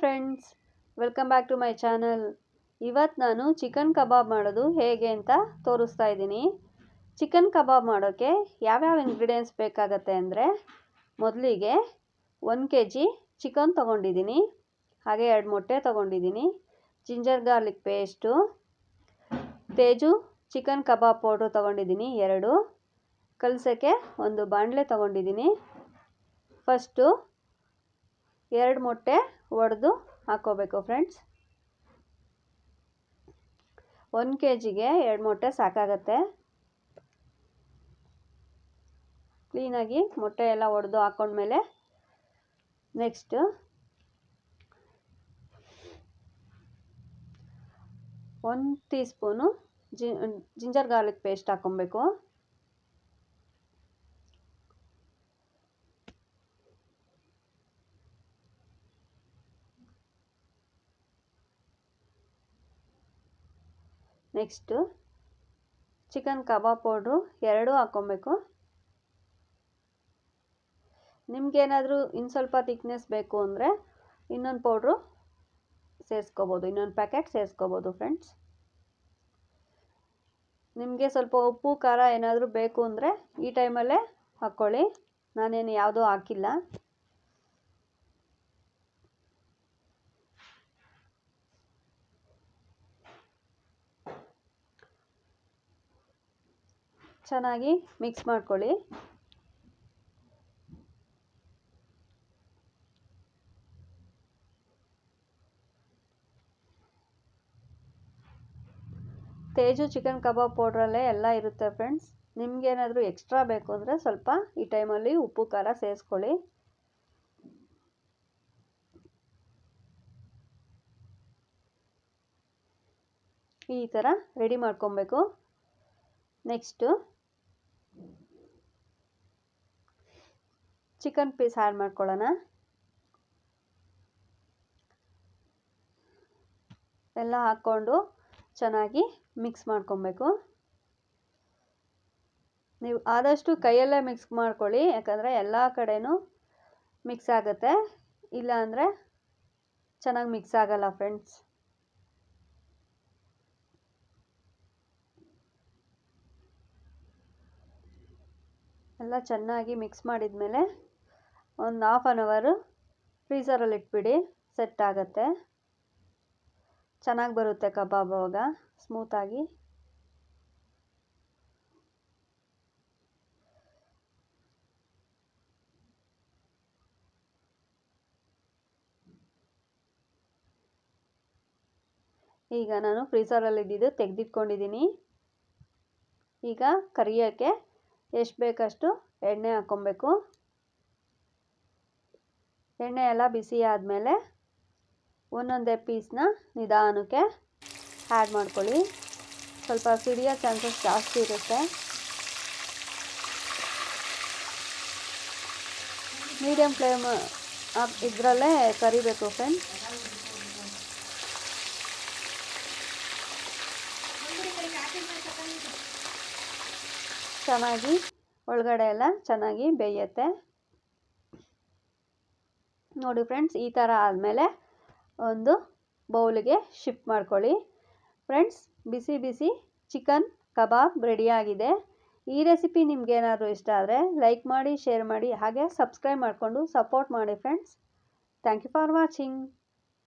Friends welcome back to my channel ಇವತ್ತು ನಾನು chicken ಕಬಾಬ್ ಮಾಡೋದು ಹೇಗೆ ಅಂತ ತೋರಿಸ್ತಾ ಇದ್ದೀನಿ. ಚಿಕನ್ ಕಬಾಬ್ ಮಾಡೋಕ್ಕೆ ಯಾವ್ಯಾವ ಇಂಗ್ರೀಡಿಯೆಂಟ್ಸ್ ಬೇಕಾಗತ್ತೆ ಅಂದರೆ ಮೊದಲಿಗೆ ಒಂದು ಕೆ ಜಿ ಚಿಕನ್ ತೊಗೊಂಡಿದ್ದೀನಿ. ಹಾಗೆ ಎರಡು ಮೊಟ್ಟೆ ತೊಗೊಂಡಿದ್ದೀನಿ. ಜಿಂಜರ್ ಗಾರ್ಲಿಕ್ ಪೇಸ್ಟು ತೇಜು ಚಿಕನ್ ಕಬಾಬ್ ಪೌಡ್ರು ತೊಗೊಂಡಿದ್ದೀನಿ ಎರಡು. ಕಲಸೋಕ್ಕೆ ಒಂದು ಬಾಣಲೆ ತೊಗೊಂಡಿದ್ದೀನಿ. ಫಸ್ಟು ಎರಡು ಮೊಟ್ಟೆ ಒಡೆದು ಹಾಕ್ಕೋಬೇಕು ಫ್ರೆಂಡ್ಸ್. ಒಂದು ಕೆ ಜಿಗೆ ಎರಡು ಮೊಟ್ಟೆ ಸಾಕಾಗತ್ತೆ. ಕ್ಲೀನಾಗಿ ಮೊಟ್ಟೆ ಎಲ್ಲ ಒಡೆದು ಹಾಕ್ಕೊಂಡ್ಮೇಲೆ ನೆಕ್ಸ್ಟು ಒಂದು teaspoon ginger garlic paste ಹಾಕ್ಕೊಬೇಕು. ನೆಕ್ಸ್ಟು ಚಿಕನ್ ಕಬಾಬ್ ಪೌಡ್ರು ಎರಡೂ ಹಾಕ್ಕೊಬೇಕು. ನಿಮಗೇನಾದರೂ ಇನ್ನು ಸ್ವಲ್ಪ ತಿಕ್ನೆಸ್ ಬೇಕು ಅಂದರೆ ಇನ್ನೊಂದು ಪೌಡ್ರು ಸೇರಿಸ್ಕೋಬೋದು, ಇನ್ನೊಂದು ಪ್ಯಾಕೆಟ್ ಸೇರಿಸ್ಕೋಬೋದು ಫ್ರೆಂಡ್ಸ್ ನಿಮಗೆ ಸ್ವಲ್ಪ ಉಪ್ಪು, ಖಾರ ಏನಾದರೂ ಬೇಕು ಅಂದರೆ ಈ ಟೈಮಲ್ಲೇ ಹಾಕ್ಕೊಳ್ಳಿ. ನಾನೇನು ಯಾವುದೂ ಹಾಕಿಲ್ಲ. ಚೆನ್ನಾಗಿ ಮಿಕ್ಸ್ ಮಾಡ್ಕೊಳ್ಳಿ. ತೇಜು ಚಿಕನ್ ಕಬಾಬ್ ಪೌಡ್ರಲ್ಲೇ ಎಲ್ಲ ಇರುತ್ತೆ ಫ್ರೆಂಡ್ಸ್ ನಿಮಗೇನಾದರೂ ಎಕ್ಸ್ಟ್ರಾ ಬೇಕು ಅಂದರೆ ಸ್ವಲ್ಪ ಈ ಟೈಮಲ್ಲಿ ಉಪ್ಪು, ಖಾರ ಸೇರಿಸ್ಕೊಳ್ಳಿ. ಈ ಥರ ರೆಡಿ ಮಾಡ್ಕೊಬೇಕು. ನೆಕ್ಸ್ಟು ಚಿಕನ್ ಪೀಸ್ ಆ್ಯಡ್ ಮಾಡ್ಕೊಳ್ಳೋಣ. ಎಲ್ಲ ಹಾಕ್ಕೊಂಡು ಚೆನ್ನಾಗಿ ಮಿಕ್ಸ್ ಮಾಡ್ಕೊಬೇಕು. ನೀವು ಆದಷ್ಟು ಕೈಯಲ್ಲೇ ಮಿಕ್ಸ್ ಮಾಡ್ಕೊಳ್ಳಿ, ಯಾಕಂದರೆ ಎಲ್ಲ ಕಡೆನೂ ಮಿಕ್ಸ್ ಆಗುತ್ತೆ. ಇಲ್ಲ ಅಂದರೆ ಚೆನ್ನಾಗಿ ಮಿಕ್ಸ್ ಆಗಲ್ಲ ಫ್ರೆಂಡ್ಸ್. ಎಲ್ಲ ಚೆನ್ನಾಗಿ ಮಿಕ್ಸ್ ಮಾಡಿದ ಮೇಲೆ ಒಂದು ಹಾಫ್ ಆನ್ ಅವರು ಫ್ರೀಸರಲ್ಲಿ ಇಟ್ಬಿಡಿ ಸೆಟ್ ಆಗುತ್ತೆ. ಚೆನ್ನಾಗಿ ಬರುತ್ತೆ ಕಬಾಬ್ ಅವಾಗ ಸ್ಮೂತಾಗಿ ಈಗ ನಾನು ಫ್ರೀಸರಲ್ಲಿ ಇದ್ದಿದ್ದು ತೆಗೆದಿಟ್ಕೊಂಡಿದ್ದೀನಿ. ಈಗ ಕರಿಯೋಕ್ಕೆ ಎಷ್ಟು ಬೇಕಷ್ಟು ಎಣ್ಣೆ ಹಾಕ್ಕೊಬೇಕು. ಎಣ್ಣೆ ಎಲ್ಲ ಬಿಸಿ ಆದಮೇಲೆ ಒಂದೊಂದೇ ಪೀಸ್ನ ನಿಧಾನಕ್ಕೆ ಆ್ಯಡ್ ಮಾಡ್ಕೊಳ್ಳಿ. ಸ್ವಲ್ಪ ಸಿಡಿಯೋ ಚಾನ್ಸಸ್ ಜಾಸ್ತಿ ಇರುತ್ತೆ. ಮೀಡಿಯಮ್ ಫ್ಲೇಮ್ ಇದರಲ್ಲೇ ಕರಿಬೇಕು ಫ್ರೆಂಡ್ ಚೆನ್ನಾಗಿ ಒಳಗಡೆ ಎಲ್ಲ ಚೆನ್ನಾಗಿ ಬೇಯುತ್ತೆ. ನೋಡಿ ಫ್ರೆಂಡ್ಸ್, ಈ ಥರ ಆದಮೇಲೆ ಒಂದು ಬೌಲಿಗೆ ಶಿಫ್ಟ್ ಮಾಡ್ಕೊಳ್ಳಿ. ಫ್ರೆಂಡ್ಸ್, ಬಿಸಿ ಬಿಸಿ ಚಿಕನ್ ಕಬಾಬ್ ರೆಡಿಯಾಗಿದೆ ಈ ರೆಸಿಪಿ ನಿಮಗೇನಾದರೂ ಇಷ್ಟ ಆದರೆ ಲೈಕ್ ಮಾಡಿ, ಶೇರ್ ಮಾಡಿ, ಹಾಗೆ ಸಬ್ಸ್ಕ್ರೈಬ್ ಮಾಡಿಕೊಂಡು ಸಪೋರ್ಟ್ ಮಾಡಿ friends. Thank you for watching.